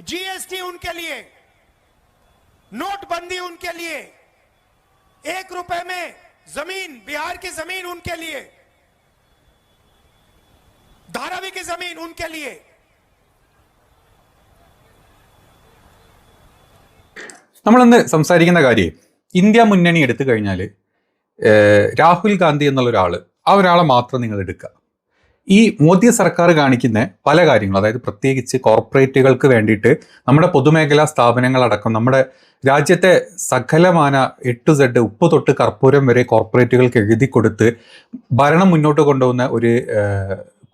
GST उनके लिए नोटबंदी उनके लिए एक रुपए में जमीन बिहार की जमीन उनके लिए धारावी की जमीन उनके लिए നമ്മളിന്ന് സംസാരിക്കുന്ന കാര്യം ഇന്ത്യ മുന്നണി എടുത്തു കഴിഞ്ഞാൽ രാഹുൽ ഗാന്ധി എന്നുള്ള ഒരാൾ ആ ഒരാളെ മാത്രം നിങ്ങൾ എടുക്കുക ഈ മോദി സർക്കാർ കാണിക്കുന്ന പല കാര്യങ്ങളും അതായത് പ്രത്യേകിച്ച് കോർപ്പറേറ്റുകൾക്ക് വേണ്ടിയിട്ട് നമ്മുടെ പൊതുമേഖലാ സ്ഥാപനങ്ങളടക്കം നമ്മുടെ രാജ്യത്തെ സകലമാന എട്ട് സെഡ് ഉപ്പ് തൊട്ട് കർപ്പൂരം വരെ കോർപ്പറേറ്റുകൾക്ക് എഴുതി കൊടുത്ത് ഭരണം മുന്നോട്ട് കൊണ്ടുപോകുന്ന ഒരു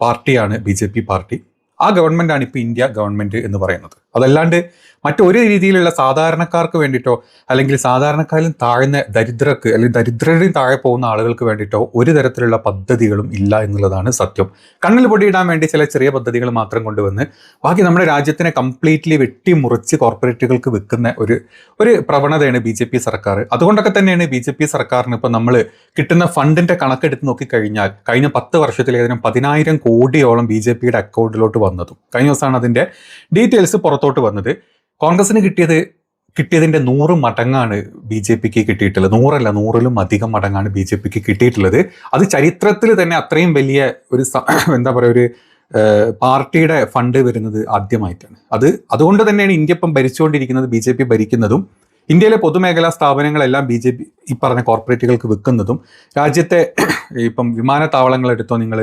പാർട്ടിയാണ് ബി പാർട്ടി. ആ ഗവൺമെന്റാണ് ഇപ്പോൾ ഇന്ത്യ ഗവൺമെന്റ് എന്ന് പറയുന്നത്. അതല്ലാണ്ട് മറ്റൊരു രീതിയിലുള്ള സാധാരണക്കാർക്ക് വേണ്ടിയിട്ടോ അല്ലെങ്കിൽ സാധാരണക്കാരിലും താഴ്ന്ന ദരിദ്രർക്ക് അല്ലെങ്കിൽ ദരിദ്രരുടെയും താഴെ പോകുന്ന ആളുകൾക്ക് വേണ്ടിയിട്ടോ ഒരു തരത്തിലുള്ള പദ്ധതികളും ഇല്ല എന്നുള്ളതാണ് സത്യം. കണ്ണിൽ പൊടിയിടാൻ വേണ്ടി ചില ചെറിയ പദ്ധതികൾ മാത്രം കൊണ്ടുവന്ന് ബാക്കി നമ്മുടെ രാജ്യത്തിനെ കംപ്ലീറ്റ്ലി വെട്ടിമുറിച്ച് കോർപ്പറേറ്റുകൾക്ക് വിൽക്കുന്ന ഒരു ഒരു പ്രവണതയാണ് ബി ജെ പി സർക്കാർ. അതുകൊണ്ടൊക്കെ തന്നെയാണ് ബി ജെ പി സർക്കാരിന് ഇപ്പോൾ നമ്മൾ കിട്ടുന്ന ഫണ്ടിന്റെ കണക്കെടുത്ത് നോക്കിക്കഴിഞ്ഞാൽ കഴിഞ്ഞ പത്ത് വർഷത്തിൽ ഏകദേശം പതിനായിരം കോടിയോളം ബി ജെ പിയുടെ അക്കൗണ്ടിലോട്ട് വന്നതും. കഴിഞ്ഞ ദിവസമാണ് അതിന്റെ ഡീറ്റെയിൽസ് പുറത്തോട്ട് വന്നത്. കോൺഗ്രസിന് കിട്ടിയത് കിട്ടിയതിന്റെ നൂറ് മടങ്ങാണ് ബി ജെ പിക്ക് കിട്ടിയിട്ടുള്ളത്. നൂറല്ല നൂറിലും അധികം മടങ്ങാണ് ബി ജെ പിക്ക് കിട്ടിയിട്ടുള്ളത്. അത് ചരിത്രത്തിൽ തന്നെ അത്രയും വലിയ ഒരു എന്താ പറയുക ഒരു പാർട്ടിയുടെ ഫണ്ട് വരുന്നത് ആദ്യമായിട്ടാണ്. അത് അതുകൊണ്ട് തന്നെയാണ് ഇന്ത്യ ഇപ്പം ഭരിച്ചുകൊണ്ടിരിക്കുന്നത് ബി ജെ പി ഭരിക്കുന്നതും. ഇന്ത്യയിലെ പൊതുമേഖലാ സ്ഥാപനങ്ങളെല്ലാം ബി ജെ പി ഈ പറഞ്ഞ കോർപ്പറേറ്റുകൾക്ക് വിൽക്കുന്നതും രാജ്യത്തെ ഇപ്പം വിമാനത്താവളങ്ങൾ എടുത്തോ നിങ്ങൾ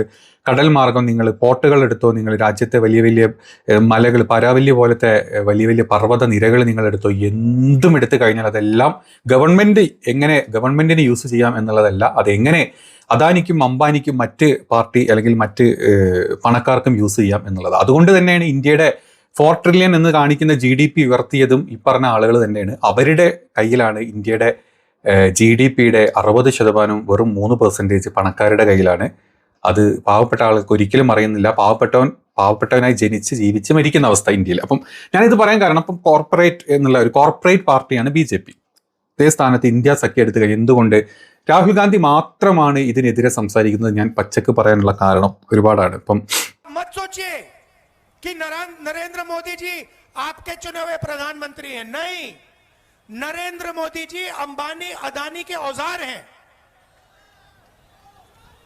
കടൽ മാർഗം നിങ്ങൾ പോർട്ടുകൾ എടുത്തോ നിങ്ങൾ രാജ്യത്തെ വലിയ വലിയ മലകൾ പരാവല്യ പോലത്തെ വലിയ വലിയ പർവത നിരകൾ നിങ്ങൾ എടുത്തോ എന്തും എടുത്തു കഴിഞ്ഞാൽ അതെല്ലാം ഗവൺമെന്റ് എങ്ങനെ ഗവൺമെന്റിന് യൂസ് ചെയ്യാം എന്നുള്ളതല്ല അതെങ്ങനെ അദാനിക്കും അംബാനിക്കും മറ്റ് പാർട്ടി അല്ലെങ്കിൽ മറ്റ് പണക്കാർക്കും യൂസ് ചെയ്യാം എന്നുള്ളത്. അതുകൊണ്ട് തന്നെയാണ് ഇന്ത്യയുടെ ഫോർ ട്രില്യൺ എന്ന് കാണിക്കുന്ന ജി ഡി പി ഉയർത്തിയതും ഇപ്പറഞ്ഞ ആളുകൾ തന്നെയാണ്. അവരുടെ കയ്യിലാണ് ഇന്ത്യയുടെ ജി ഡി പിയുടെ അറുപത് ശതമാനവും വെറും മൂന്ന് പെർസെന്റേജ് പണക്കാരുടെ കയ്യിലാണ്. അത് പാവപ്പെട്ട ആൾക്ക് ഒരിക്കലും അറിയുന്നില്ല. പാവപ്പെട്ടവൻ പാവപ്പെട്ടവനായി ജനിച്ച് ജീവിച്ച് മരിക്കുന്ന അവസ്ഥ ഇന്ത്യയിൽ. അപ്പം ഞാനിത് പറയാൻ കാരണം അപ്പം കോർപ്പറേറ്റ് എന്നുള്ള ഒരു കോർപ്പറേറ്റ് പാർട്ടിയാണ് ബി ജെ പി ഇതേ സ്ഥാനത്ത് ഇന്ത്യ സഖ്യ എടുത്തു കഴിഞ്ഞാൽ എന്തുകൊണ്ട്? രാഹുൽ ഗാന്ധി മാത്രമാണ് ഇതിനെതിരെ സംസാരിക്കുന്നത്. ഞാൻ പച്ചക്ക് പറയാനുള്ള കാരണം ഒരുപാടാണ്. ഇപ്പം कि नरें- नरेंद्र मोदी जी आपके चुने हुए प्रधानमंत्री हैं नहीं नरेंद्र मोदी जी अंबानी अदानी के औजार हैं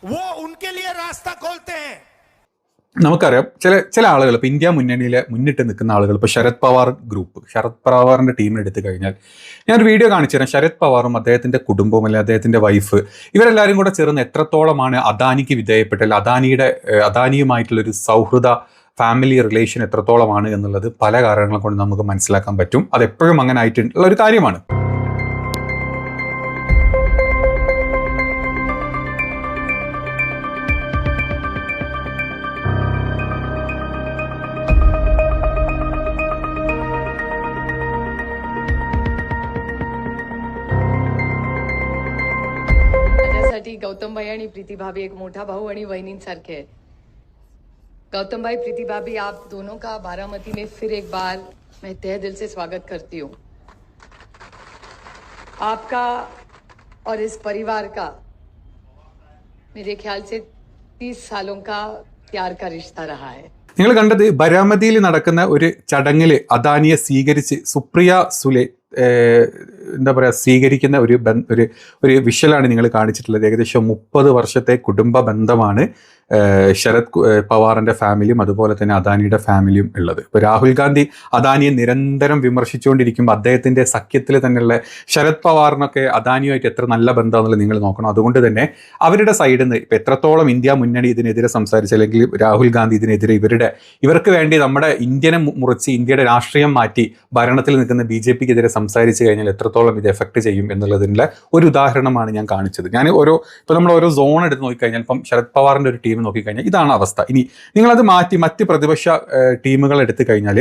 वो उनके लिए रास्ता खोलते हैं നമുക്കറിയാം ചില ചില ആളുകൾ ഇപ്പൊ ഇന്ത്യ മുന്നണിയിലെ മുന്നിട്ട് നിൽക്കുന്ന ആളുകൾ ഇപ്പൊ ശരത് പവാർ ഗ്രൂപ്പ് ശരത് പവാറിന്റെ ടീമിനെ എടുത്തു കഴിഞ്ഞാൽ ഞാനൊരു വീഡിയോ കാണിച്ചു തരാം ശരത് പവാറും അദ്ദേഹത്തിന്റെ കുടുംബവും അല്ലെങ്കിൽ അദ്ദേഹത്തിന്റെ വൈഫ് ഇവരെല്ലാവരും കൂടെ ചേർന്ന് എത്രത്തോളമാണ് അദാനിക്ക് വിധേയപ്പെട്ട അദാനിയുടെ ഏഹ്, അദാനിയുമായിട്ടുള്ള ഒരു സൗഹൃദ ഫാമിലി റിലേഷൻ എത്രത്തോളമാണ് എന്നുള്ളത് പല കാരണങ്ങൾ കൊണ്ട് നമുക്ക് മനസ്സിലാക്കാൻ പറ്റും അത് എപ്പോഴും അങ്ങനെ ആയിട്ടുള്ള ഒരു കാര്യമാണ് माझ्यासाठी गौतमभाई आणि प्रीतीभाभी एक मोठा भाऊ आणि वहिनींसारखे आहेत गौतम भाई प्रीति भाभी आप दोनों का बारामती में फिर एक बार मैं तहे दिल से स्वागत करती हूँ आपका और इस परिवार का मेरे ख्याल से तीस सालों का प्यार का रिश्ता रहा है നിങ്ങൾ കണ്ടത് ബരാമതിയിൽ നടക്കുന്ന ഒരു ചടങ്ങിൽ അദാനിയെ സ്വീകരിച്ച് സുപ്രിയ സുലെ ഏഹ്, എന്താ പറയുക സ്വീകരിക്കുന്ന ഒരു ഒരു ഒരു വിഷ്വലാണ് നിങ്ങൾ കാണിച്ചിട്ടുള്ളത്. ഏകദേശം മുപ്പത് വർഷത്തെ കുടുംബ ബന്ധമാണ് ശരത് പവാറിന്റെ ഫാമിലിയും അതുപോലെ തന്നെ അദാനിയുടെ ഫാമിലിയും ഉള്ളത്. ഇപ്പോൾ രാഹുൽ ഗാന്ധി അദാനിയെ നിരന്തരം വിമർശിച്ചുകൊണ്ടിരിക്കുമ്പോൾ അദ്ദേഹത്തിന്റെ സഖ്യത്തിൽ തന്നെയുള്ള ശരത് പവാറിനൊക്കെ അദാനിയുമായിട്ട് എത്ര നല്ല ബന്ധമാണെന്നുള്ളത് നിങ്ങൾ നോക്കണം. അതുകൊണ്ട് തന്നെ അവരുടെ സൈഡിൽ നിന്ന് ഇപ്പോൾ എത്രത്തോളം ഇന്ത്യ മുന്നണി ഇതിനെതിരെ സംസാരിച്ച് അല്ലെങ്കിൽ രാഹുൽ ഗാന്ധി ഇതിനെതിരെ ഇവരുടെ ഇവർക്ക് വേണ്ടി നമ്മുടെ ഇന്ത്യനെ മുറിച്ച് ഇന്ത്യയുടെ രാഷ്ട്രീയം മാറ്റി ഭരണത്തിൽ നിൽക്കുന്ന ബി ജെ പിക്കെതിരെ സംസാരിച്ച് കഴിഞ്ഞാൽ എത്രത്തോളം ഇത് എഫക്ട് ചെയ്യും എന്നുള്ളതിനുള്ള ഒരു ഉദാഹരണമാണ് ഞാൻ കാണിച്ചത്. ഞാൻ ഓരോ ഇപ്പോൾ നമ്മൾ ഓരോ സോൺ എടുത്ത് നോക്കിക്കഴിഞ്ഞാൽ ഇപ്പം ശരത് പവാറിന്റെ ഒരു ടീം നോക്കിക്കഴിഞ്ഞാൽ ഇതാണ് അവസ്ഥ. ഇനി നിങ്ങളത് മാറ്റി മറ്റ് പ്രതിപക്ഷ ടീമുകൾ എടുത്തു കഴിഞ്ഞാൽ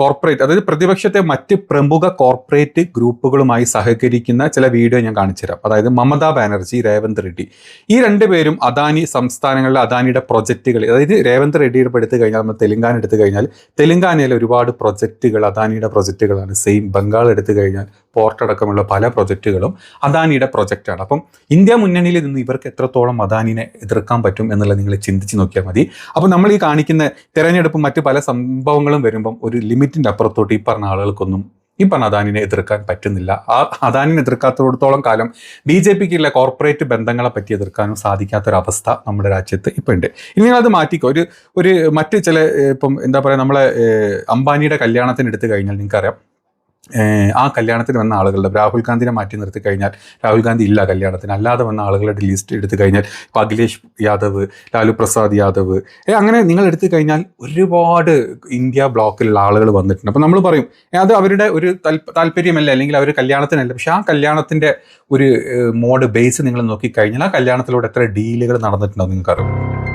കോർപ്പറേറ്റ് അതായത് പ്രതിപക്ഷത്തെ മറ്റ് പ്രമുഖ കോർപ്പറേറ്റ് ഗ്രൂപ്പുകളുമായി സഹകരിക്കുന്ന ചില വീഡിയോ ഞാൻ കാണിച്ചു തരാം അതായത് മമതാ ബാനർജി രേവന്ത് റെഡ്ഡി. ഈ രണ്ട് പേരും അദാനി സംസ്ഥാനങ്ങളിലെ അദാനിയുടെ പ്രൊജക്റ്റുകൾ അതായത് രേവന്ത് റെഡ്ഡിയുടെ എടുത്തു കഴിഞ്ഞാൽ നമ്മൾ തെലുങ്കാന എടുത്തു കഴിഞ്ഞാൽ തെലുങ്കാനയിലെ ഒരുപാട് പ്രൊജക്റ്റുകൾ അദാനിയുടെ പ്രൊജക്റ്റുകളാണ് സെയിം ബംഗാൾ എടുത്തു കഴിഞ്ഞാൽ പോർട്ട് അടക്കമുള്ള പല പ്രൊജക്റ്റുകളും അദാനിയുടെ പ്രൊജക്റ്റാണ് അപ്പം ഇന്ത്യ മുന്നണിയിൽ നിന്ന് ഇവർക്ക് എത്രത്തോളം അദാനിനെ എതിർക്കാൻ പറ്റും എന്നുള്ളത് നിങ്ങൾ ചിന്തിച്ച് നോക്കിയാൽ മതി. അപ്പോൾ നമ്മൾ ഈ കാണിക്കുന്ന തെരഞ്ഞെടുപ്പ് മറ്റ് പല സംഭവങ്ങളും വരുമ്പം ഒരു ലിമിറ്റിന്റെ അപ്പുറത്തോട്ട് ഈ പറഞ്ഞ ആളുകൾക്കൊന്നും ഈ പറഞ്ഞ അദാനിനെ എതിർക്കാൻ പറ്റുന്നില്ല. ആ അദാനിനെ എതിർക്കാത്തടത്തോളം കാലം ബി ജെ പിക്കുള്ള കോർപ്പറേറ്റ് ബന്ധങ്ങളെ പറ്റി എതിർക്കാനും സാധിക്കാത്തൊരവസ്ഥ നമ്മുടെ രാജ്യത്ത് ഇപ്പം ഉണ്ട്. ഇനി അത് മാറ്റിക്കോ. ഒരു ഒരു മറ്റ് ചില ഇപ്പം എന്താ പറയുക നമ്മളെ അംബാനിയുടെ കല്യാണത്തിന് എടുത്തു കഴിഞ്ഞാൽ നിങ്ങൾക്കറിയാം. ആ കല്യാണത്തിന് വന്ന ആളുകളുടെ രാഹുൽ ഗാന്ധിനെ മാറ്റി നിർത്തി കഴിഞ്ഞാൽ രാഹുൽ ഗാന്ധി ഇല്ല കല്യാണത്തിന് അല്ലാതെ വന്ന ആളുകളുടെ ലിസ്റ്റ് എടുത്തു കഴിഞ്ഞാൽ ഇപ്പോൾ അഖിലേഷ് യാദവ് ലാലു പ്രസാദ് യാദവ് അങ്ങനെ നിങ്ങൾ എടുത്തു കഴിഞ്ഞാൽ ഒരുപാട് ഇന്ത്യ ബ്ലോക്കിലുള്ള ആളുകൾ വന്നിട്ടുണ്ട്. അപ്പോൾ നമ്മൾ പറയും അത് അവരുടെ ഒരു താല്പ- താല്പര്യമല്ല അല്ലെങ്കിൽ അവർ കല്യാണത്തിനല്ല പക്ഷേ ആ കല്യാണത്തിന്റെ ഒരു മോഡ് ബേസ് നിങ്ങൾ നോക്കിക്കഴിഞ്ഞാൽ ആ കല്യാണത്തിലൂടെ എത്ര ഡീലുകൾ നടന്നിട്ടുണ്ടോ നിങ്ങൾക്കറിയാം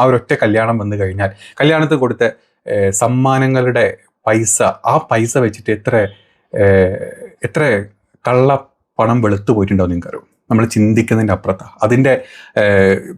ആ ഒരൊറ്റ കല്യാണം വന്നു കഴിഞ്ഞാൽ കല്യാണത്തിന് കൊടുത്ത സമ്മാനങ്ങളുടെ പൈസ ആ പൈസ വെച്ചിട്ട് എത്ര എത്ര കള്ള പണം വെളുത്തു പോയിട്ടുണ്ടോ നിങ്ങൾക്കറിയും നമ്മൾ ചിന്തിക്കുന്നതിന്റെ അപ്പുറത്താണ് അതിന്റെ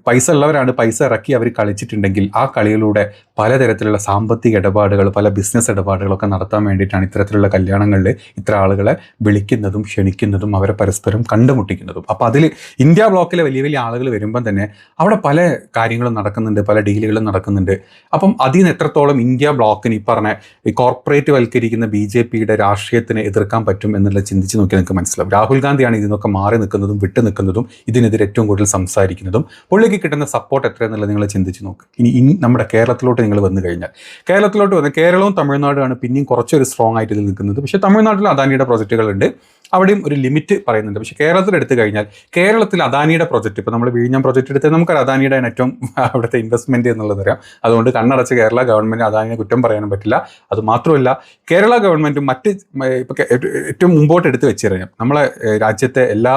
പൈസ ഉള്ളവരാണ് പൈസ ഇറക്കി അവർ കളിച്ചിട്ടുണ്ടെങ്കിൽ ആ കളിയിലൂടെ പലതരത്തിലുള്ള സാമ്പത്തിക ഇടപാടുകൾ പല ബിസിനസ് ഇടപാടുകളൊക്കെ നടത്താൻ വേണ്ടിയിട്ടാണ് ഇത്തരത്തിലുള്ള കല്യാണങ്ങളിൽ ഇത്ര ആളുകളെ വിളിക്കുന്നതും ക്ഷണിക്കുന്നതും അവരെ പരസ്പരം കണ്ടുമുട്ടിക്കുന്നതും. അപ്പോൾ അതിൽ ഇന്ത്യ ബ്ലോക്കിലെ വലിയ വലിയ ആളുകൾ വരുമ്പം തന്നെ അവിടെ പല കാര്യങ്ങളും നടക്കുന്നുണ്ട് പല ഡീലുകളും നടക്കുന്നുണ്ട്. അപ്പം അതിൽ നിന്ന് എത്രത്തോളം ഇന്ത്യ ബ്ലോക്കിന് ഈ പറഞ്ഞ കോർപ്പറേറ്റ് വൽക്കരിക്കുന്ന ബി ജെ പിയുടെ രാഷ്ട്രീയത്തിനെ എതിർക്കാൻ പറ്റും എന്നുള്ളത് ചിന്തിച്ച് നോക്കി നിങ്ങൾക്ക് മനസ്സിലാവും. രാഹുൽ ഗാന്ധിയാണ് ഇതിൽ നിന്നൊക്കെ മാറി നിൽക്കുന്നതും വിട്ടു നിൽക്കുന്നതും ഇതിനെതിരെ ഏറ്റവും കൂടുതൽ സംസാരിക്കുന്നതും പുള്ളിക്ക് കിട്ടുന്ന സപ്പോർട്ട് എത്രയെന്നുള്ളത് നിങ്ങൾ ചിന്തിച്ച് നോക്ക്. ഇനി നമ്മുടെ കേരളത്തിലോട്ട് നിങ്ങൾ വന്നു കഴിഞ്ഞാൽ. കേരളത്തിലോട്ട് വന്ന് കേരളവും തമിഴ്നാടുമാണ് പിന്നെയും കുറച്ചൊരു സ്ട്രോങ് ആയിട്ട് ഇതിൽ നിൽക്കുന്നത്. പക്ഷേ തമിഴ്നാട്ടിൽ അദാനിയുടെ പ്രോജക്റ്റുകളുണ്ട് അവിടെയും ഒരു ലിമിറ്റ് പറയുന്നുണ്ട്. പക്ഷേ കേരളത്തിൽ എടുത്തു കഴിഞ്ഞാൽ കേരളത്തിൽ അദാനിയുടെ പ്രോജക്റ്റ് ഇപ്പോൾ നമ്മൾ വിഴിഞ്ഞം പ്രോജക്റ്റ് എടുത്ത് നമുക്ക് അദാനിയുടെ ഏറ്റവും അവിടുത്തെ ഇൻവെസ്റ്റ്മെന്റ് എന്നുള്ളത് അറിയാം. അതുകൊണ്ട് കണ്ണടച്ച് കേരള ഗവൺമെന്റ് അദാനിയെ കുറ്റം പറയാനും പറ്റില്ല. അത് മാത്രമല്ല കേരള ഗവൺമെന്റും മറ്റ് ഇപ്പോൾ ഏറ്റവും മുമ്പോട്ട് എടുത്ത് വെച്ചറിയാം നമ്മളെ രാജ്യത്തെ എല്ലാ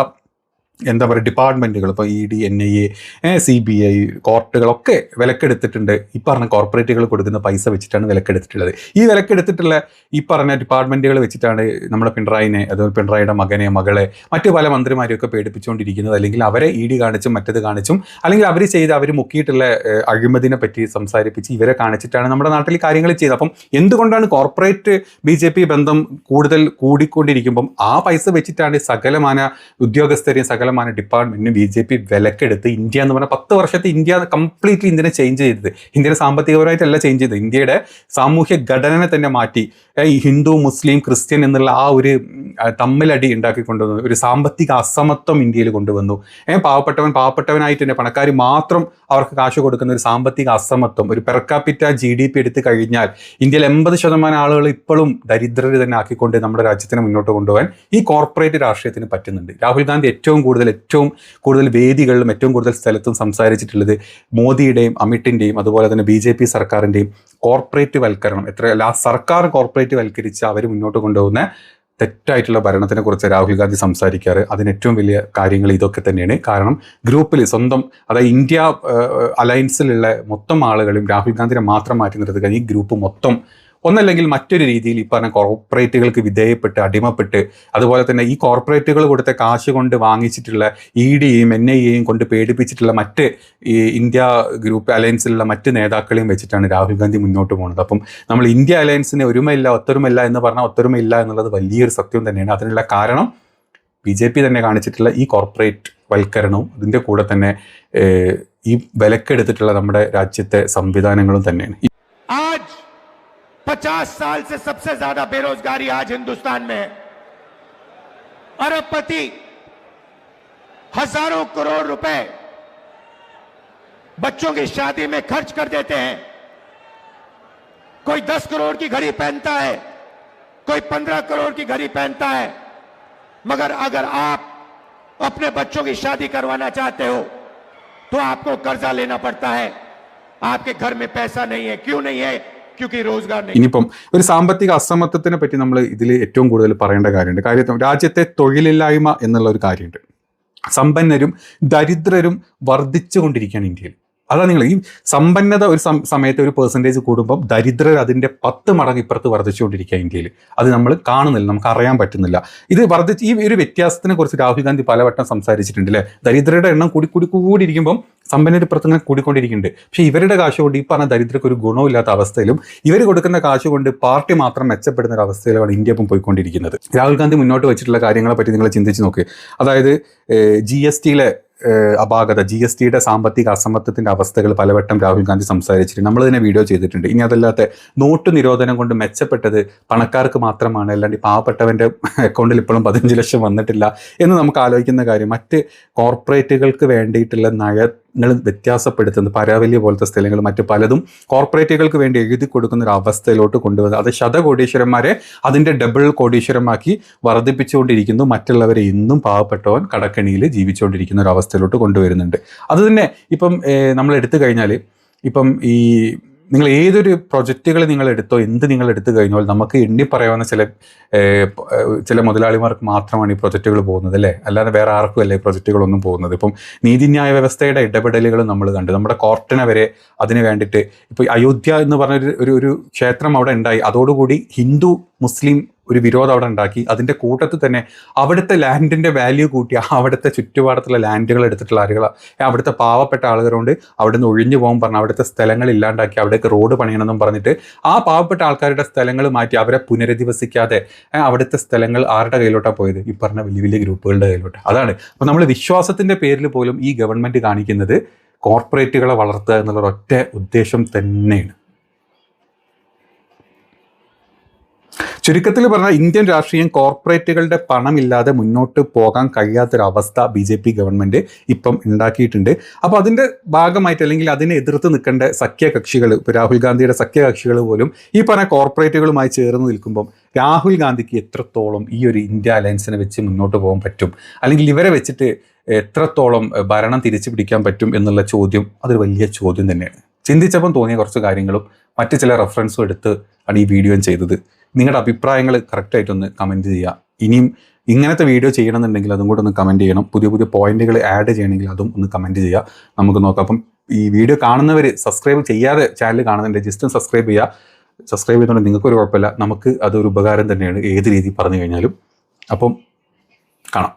എന്താ പറയുക ഡിപ്പാർട്ട്മെന്റുകൾ ഇപ്പോൾ E D N I A C B I കോർട്ടുകളൊക്കെ വിലക്കെടുത്തിട്ടുണ്ട്. ഈ പറഞ്ഞ കോർപ്പറേറ്റുകൾ കൊടുക്കുന്ന പൈസ വെച്ചിട്ടാണ് വിലക്കെടുത്തിട്ടുള്ളത്. ഈ വിലക്കെടുത്തിട്ടുള്ള ഈ പറഞ്ഞ ഡിപ്പാർട്ട്മെന്റുകൾ വെച്ചിട്ടാണ് നമ്മുടെ പിണറായിനെ അതുപോലെ പിണറായിയുടെ മകനെ മകളെ മറ്റു പല മന്ത്രിമാരെയൊക്കെ പേടിപ്പിച്ചുകൊണ്ടിരിക്കുന്നത്. അല്ലെങ്കിൽ അവരെ ഇ ഡി കാണിച്ചും മറ്റത് കാണിച്ചും അല്ലെങ്കിൽ അവർ ചെയ്ത് അവർ മുക്കിയിട്ടുള്ള അഴിമതിനെ പറ്റി സംസാരിപ്പിച്ച് ഇവരെ കാണിച്ചിട്ടാണ് നമ്മുടെ നാട്ടിൽ കാര്യങ്ങൾ ചെയ്തത്. അപ്പം എന്തുകൊണ്ടാണ് കോർപ്പറേറ്റ് ബി ജെ പി ബന്ധം കൂടുതൽ കൂടിക്കൊണ്ടിരിക്കുമ്പം ആ പൈസ വെച്ചിട്ടാണ് സകലമാന ഉദ്യോഗസ്ഥരെയും സകലമാന ഡിപ്പാർട്ട്മെന്റിന് ബി ജെ പി വിലക്കെടുത്ത് ഇന്ത്യ എന്ന് പറഞ്ഞാൽ പത്ത് വർഷത്തെ ഇന്ത്യ കംപ്ലീറ്റ്ലി ഇന്ത്യനെ ചേഞ്ച് ചെയ്തത്. ഇന്ത്യയുടെ സാമ്പത്തികപരമായിട്ടല്ല ചേഞ്ച് ചെയ്തത്. ഇന്ത്യയുടെ സാമൂഹ്യ ഘടനനെ തന്നെ മാറ്റി. ഈ ഹിന്ദു മുസ്ലിം ക്രിസ്ത്യൻ എന്നുള്ള ആ ഒരു തമ്മിലടി ഉണ്ടാക്കി കൊണ്ടുവന്നു ഒരു സാമ്പത്തിക അസമത്വം ഇന്ത്യയിൽ കൊണ്ടുവന്നു. ഏഹ് പാവപ്പെട്ടവൻ പാവപ്പെട്ടവനായിട്ട് തന്നെ പണക്കാർ മാത്രം അവർക്ക് കാശ് കൊടുക്കുന്ന ഒരു സാമ്പത്തിക അസമത്വം. ഒരു പെർക്കാപ്പിറ്റ ജി ഡി പി എടുത്തു കഴിഞ്ഞാൽ ഇന്ത്യയിൽ എൺപത് ശതമാനം ആളുകൾ ഇപ്പോഴും ദരിദ്രർ തന്നെ ആക്കിക്കൊണ്ട് നമ്മുടെ രാജ്യത്തിന് മുന്നോട്ട് കൊണ്ടുപോകാൻ ഈ കോർപ്പറേറ്റ് രാഷ്ട്രീയത്തിന് പറ്റുന്നുണ്ട്. രാഹുൽ ഗാന്ധി ഏറ്റവും കൂടുതൽ ഏറ്റവും കൂടുതൽ വേദികളിലും ഏറ്റവും കൂടുതൽ സ്ഥലത്തും സംസാരിച്ചിട്ടുള്ളത് മോദിയുടെയും അമിത്തിന്റെയും അതുപോലെ തന്നെ ബി ജെ പി സർക്കാരിന്റെയും കോർപ്പറേറ്റ് വൽക്കരണം. എത്ര സർക്കാർ കോർപ്പറേറ്റ് വൽക്കരിച്ച് അവർ മുന്നോട്ട് കൊണ്ടുപോകുന്ന തെറ്റായിട്ടുള്ള ഭരണത്തിനെ കുറിച്ച് രാഹുൽ ഗാന്ധി സംസാരിക്കാറ്. അതിന് ഏറ്റവും വലിയ കാര്യങ്ങൾ ഇതൊക്കെ തന്നെയാണ്. കാരണം ഗ്രൂപ്പിൽ സ്വന്തം അതായത് ഇന്ത്യ അലയൻസിലുള്ള മൊത്തം ആളുകളും രാഹുൽ ഗാന്ധിനെ മാത്രം മാറ്റി നിർത്തുക ഈ ഗ്രൂപ്പ് മൊത്തം ഒന്നല്ലെങ്കിൽ മറ്റൊരു രീതിയിൽ ഈ പറഞ്ഞ കോർപ്പറേറ്റുകൾക്ക് വിധേയപ്പെട്ട് അടിമപ്പെട്ട് അതുപോലെ തന്നെ ഈ കോർപ്പറേറ്റുകൾ കൊടുത്ത കാശ് കൊണ്ട് വാങ്ങിച്ചിട്ടുള്ള ഇ ഡിയെയും എൻ ഐ എയും കൊണ്ട് പേടിപ്പിച്ചിട്ടുള്ള മറ്റ് ഈ ഇന്ത്യ ഗ്രൂപ്പ് അലയൻസിലുള്ള മറ്റ് നേതാക്കളെയും വെച്ചിട്ടാണ് രാഹുൽ ഗാന്ധി മുന്നോട്ട് പോകുന്നത് അപ്പം നമ്മൾ ഇന്ത്യ അലയൻസിന് ഒരുമയില്ല ഒത്തൊരുമയില്ല എന്ന് പറഞ്ഞാൽ ഒത്തൊരുമയില്ല എന്നുള്ളത് വലിയൊരു സത്യം തന്നെയാണ്. അതിനുള്ള കാരണം ബി ജെ പി തന്നെ കാണിച്ചിട്ടുള്ള ഈ കോർപ്പറേറ്റ് വൽക്കരണവും അതിന്റെ കൂടെ തന്നെ ഈ വിലക്കെടുത്തിട്ടുള്ള നമ്മുടെ രാജ്യത്തെ സംവിധാനങ്ങളും തന്നെയാണ്. 50 साल से सबसे ज़्यादा बेरोजगारी आज हिंदुस्तान में है। अरबपति हज़ारों करोड़ रुपए बच्चों की शादी में खर्च कर देते हैं। कोई दस करोड़ की घड़ी पहनता है, कोई पंद्रह करोड़ की घड़ी पहनता है। मगर अगर आप अपने बच्चों की शादी करवाना चाहते हो तो आपको कर्जा लेना पड़ता है। आपके घर में पैसा नहीं है। क्यों नहीं है? ഇനിയിപ്പം ഒരു സാമ്പത്തിക അസമത്വത്തിനെ പറ്റി നമ്മൾ ഇതിൽ ഏറ്റവും കൂടുതൽ പറയേണ്ട കാര്യമുണ്ട്. കാര്യം രാജ്യത്തെ തൊഴിലില്ലായ്മ എന്നുള്ള ഒരു കാര്യമുണ്ട്. സമ്പന്നരും ദരിദ്രരും വർദ്ധിച്ചുകൊണ്ടിരിക്കുകയാണ് ഇന്ത്യയിൽ. അതാണ് നിങ്ങൾ ഈ സമ്പന്നത ഒരു സമയത്ത് ഒരു പെർസെന്റേജ് കൂടുമ്പം ദരിദ്രർ അതിന്റെ പത്ത് മടങ്ങ് ഇപ്പുറത്ത് വർദ്ധിച്ചുകൊണ്ടിരിക്കുക ഇന്ത്യയിൽ. അത് നമ്മൾ കാണുന്നില്ല നമുക്ക് അറിയാൻ പറ്റുന്നില്ല. ഇത് വർദ്ധിച്ച് ഈ ഒരു വ്യത്യാസത്തിനെ കുറിച്ച് രാഹുൽ ഗാന്ധി പലവട്ടം സംസാരിച്ചിട്ടുണ്ട് അല്ലേ? ദരിദ്രരുടെ എണ്ണം കൂടി കൂടി കൂടിയിരിക്കുമ്പം സമ്പന്നർ ഇപ്പുറത്ത് ഇങ്ങനെ കൂടിക്കൊണ്ടിരിക്കുന്നുണ്ട്. പക്ഷേ ഇവരുടെ കാശ് കൊണ്ട് ഈ പറഞ്ഞ ദരിദ്രർക്ക് ഒരു ഗുണമില്ലാത്ത അവസ്ഥയിലും ഇവർ കൊടുക്കുന്ന കാശ് കൊണ്ട് പാർട്ടി മാത്രം മെച്ചപ്പെടുന്ന ഒരു അവസ്ഥയിലാണ് ഇന്ത്യ ഇപ്പം പോയിക്കൊണ്ടിരിക്കുന്നത്. രാഹുൽ ഗാന്ധി മുന്നോട്ട് വെച്ചിട്ടുള്ള കാര്യങ്ങളെ പറ്റി നിങ്ങൾ ചിന്തിച്ച് നോക്ക്. അതായത് ജി എസ് ടിയിലെ അപാകത ജി എസ് ടിയുടെ സാമ്പത്തിക അസമത്വത്തിന്റെ അവസ്ഥകൾ പലവട്ടം രാഹുൽ ഗാന്ധി സംസാരിച്ചിട്ടുണ്ട്. നമ്മൾ ഇതിനെ വീഡിയോ ചെയ്തിട്ടുണ്ട്. ഇനി അതല്ലാത്ത നോട്ട് നിരോധനം കൊണ്ട് മെച്ചപ്പെട്ടത് പണക്കാർക്ക് മാത്രമാണ്. അല്ലാണ്ട് പാവപ്പെട്ടവന്റെ അക്കൗണ്ടിൽ ഇപ്പോഴും പതിനഞ്ച് ലക്ഷം വന്നിട്ടില്ല എന്ന് നമുക്ക് ആലോചിക്കുന്ന കാര്യം മറ്റ് കോർപ്പറേറ്റുകൾക്ക് വേണ്ടിയിട്ടുള്ള നയങ്ങൾ വ്യത്യാസപ്പെടുത്തുന്നത് പരാവല്യ പോലത്തെ സ്ഥലങ്ങൾ മറ്റു പലതും കോർപ്പറേറ്റുകൾക്ക് വേണ്ടി എഴുതി കൊടുക്കുന്ന ഒരു അവസ്ഥയിലോട്ട് കൊണ്ടുവന്നത് അത് ശതകോടീശ്വരന്മാരെ അതിന്റെ ഡബിൾ കോടീശ്വരമാക്കി വർദ്ധിപ്പിച്ചുകൊണ്ടിരിക്കുന്നു. മറ്റുള്ളവരെ ഇന്നും പാവപ്പെട്ടവൻ കടക്കണിയിൽ ജീവിച്ചുകൊണ്ടിരിക്കുന്ന ഒരു അവസ്ഥയിലോട്ട് കൊണ്ടുവരുന്നുണ്ട്. അത് തന്നെ ഇപ്പം നമ്മൾ എടുത്തു കഴിഞ്ഞാൽ ഇപ്പം ഈ നിങ്ങൾ ഏതൊരു പ്രൊജക്റ്റുകൾ നിങ്ങൾ എടുത്തോ എന്ത് നിങ്ങൾ എടുത്തു കഴിഞ്ഞാൽ നമുക്ക് എണ്ണി പറയാവുന്ന ചില ചില മുതലാളിമാർക്ക് മാത്രമാണ് ഈ പ്രൊജക്റ്റുകൾ പോകുന്നത് അല്ലേ? അല്ലാതെ വേറെ ആർക്കും അല്ലേ പ്രൊജക്റ്റുകളൊന്നും പോകുന്നത്. ഇപ്പം നീതിന്യായ വ്യവസ്ഥയുടെ ഇടപെടലുകൾ നമ്മൾ കണ്ടു. നമ്മുടെ കോർട്ടിനെ വരെ അതിന് വേണ്ടിയിട്ട് ഇപ്പോൾ അയോധ്യ എന്ന് പറഞ്ഞൊരു ഒരു ഒരു ക്ഷേത്രം അവിടെ ഉണ്ടായി. അതോടുകൂടി ഹിന്ദു മുസ്ലിം ഒരു വിരോധം അവിടെ ഉണ്ടാക്കി. അതിന്റെ കൂട്ടത്തിൽ തന്നെ അവിടുത്തെ ലാൻഡിന്റെ വാല്യൂ കൂട്ടി അവിടുത്തെ ചുറ്റുപാടത്തുള്ള ലാൻഡുകൾ എടുത്തിട്ടുള്ള ആളുകൾ അവിടുത്തെ പാവപ്പെട്ട ആളുകളോട് അവിടെ നിന്ന് ഒഴിഞ്ഞു പോകാൻ പറഞ്ഞ് അവിടുത്തെ സ്ഥലങ്ങൾ ഇല്ലാണ്ടാക്കി അവിടേക്ക് റോഡ് പണിയണമെന്നും പറഞ്ഞിട്ട് ആ പാവപ്പെട്ട ആൾക്കാരുടെ സ്ഥലങ്ങൾ മാറ്റി അവരെ പുനരധിവസിക്കാതെ അവിടുത്തെ സ്ഥലങ്ങൾ ആരുടെ കയ്യിലോട്ടാണ് പോയത്? ഈ പറഞ്ഞ വലിയ വലിയ ഗ്രൂപ്പുകളുടെ കയ്യിലോട്ട്. അതാണ്. അപ്പോൾ നമ്മൾ വിശ്വാസത്തിന്റെ പേരിൽ പോലും ഈ ഗവൺമെന്റ് കാണിക്കുന്നത് കോർപ്പറേറ്റുകളെ വളർത്തുക എന്നുള്ള ഒറ്റ ഉദ്ദേശം തന്നെയാണ്. ചുരുക്കത്തിൽ പറഞ്ഞാൽ ഇന്ത്യൻ രാഷ്ട്രീയം കോർപ്പറേറ്റുകളുടെ പണമില്ലാതെ മുന്നോട്ട് പോകാൻ കഴിയാത്തൊരവസ്ഥ ബി ജെ പി ഗവൺമെന്റ് ഇപ്പം ഉണ്ടാക്കിയിട്ടുണ്ട്. അപ്പോൾ അതിന്റെ ഭാഗമായിട്ട് അല്ലെങ്കിൽ അതിനെ എതിർത്ത് നിൽക്കേണ്ട സഖ്യകക്ഷികൾ ഇപ്പോൾ രാഹുൽ ഗാന്ധിയുടെ സഖ്യകക്ഷികൾ പോലും ഈ പറഞ്ഞ കോർപ്പറേറ്റുകളുമായി ചേർന്ന് നിൽക്കുമ്പം രാഹുൽ ഗാന്ധിക്ക് എത്രത്തോളം ഈ ഒരു ഇന്ത്യ അലയൻസിനെ വെച്ച് മുന്നോട്ട് പോകാൻ പറ്റും? അല്ലെങ്കിൽ ഇവരെ വെച്ചിട്ട് എത്രത്തോളം ഭരണം തിരിച്ചു പിടിക്കാൻ പറ്റും എന്നുള്ള ചോദ്യം അതൊരു വലിയ ചോദ്യം തന്നെയാണ്. ചിന്തിച്ചപ്പം തോന്നിയ കുറച്ച് കാര്യങ്ങളും മറ്റ് ചില റെഫറൻസും എടുത്ത് ആണ് ഈ വീഡിയോ ചെയ്തത്. നിങ്ങളുടെ അഭിപ്രായങ്ങൾ കറക്റ്റായിട്ടൊന്ന് കമന്റ് ചെയ്യുക. ഇനിയും ഇങ്ങനത്തെ വീഡിയോ ചെയ്യണമെന്നുണ്ടെങ്കിൽ അതും കൂടെ ഒന്ന് കമന്റ് ചെയ്യണം. പുതിയ പുതിയ പോയിന്റുകൾ ആഡ് ചെയ്യണമെങ്കിൽ അതും ഒന്ന് കമന്റ് ചെയ്യുക. നമുക്ക് നോക്കാം. അപ്പം ഈ വീഡിയോ കാണുന്നവർ സബ്സ്ക്രൈബ് ചെയ്യാതെ ചാനൽ കാണുന്നുണ്ട് ജസ്റ്റ് സബ്സ്ക്രൈബ് ചെയ്യുക. സബ്സ്ക്രൈബ് ചെയ്തുകൊണ്ട് നിങ്ങൾക്കൊരു കുഴപ്പമില്ല. നമുക്ക് അതൊരു ഉപകാരം തന്നെയാണ്. ഏത് രീതി പറഞ്ഞു കഴിഞ്ഞാലും. അപ്പം കാണാം.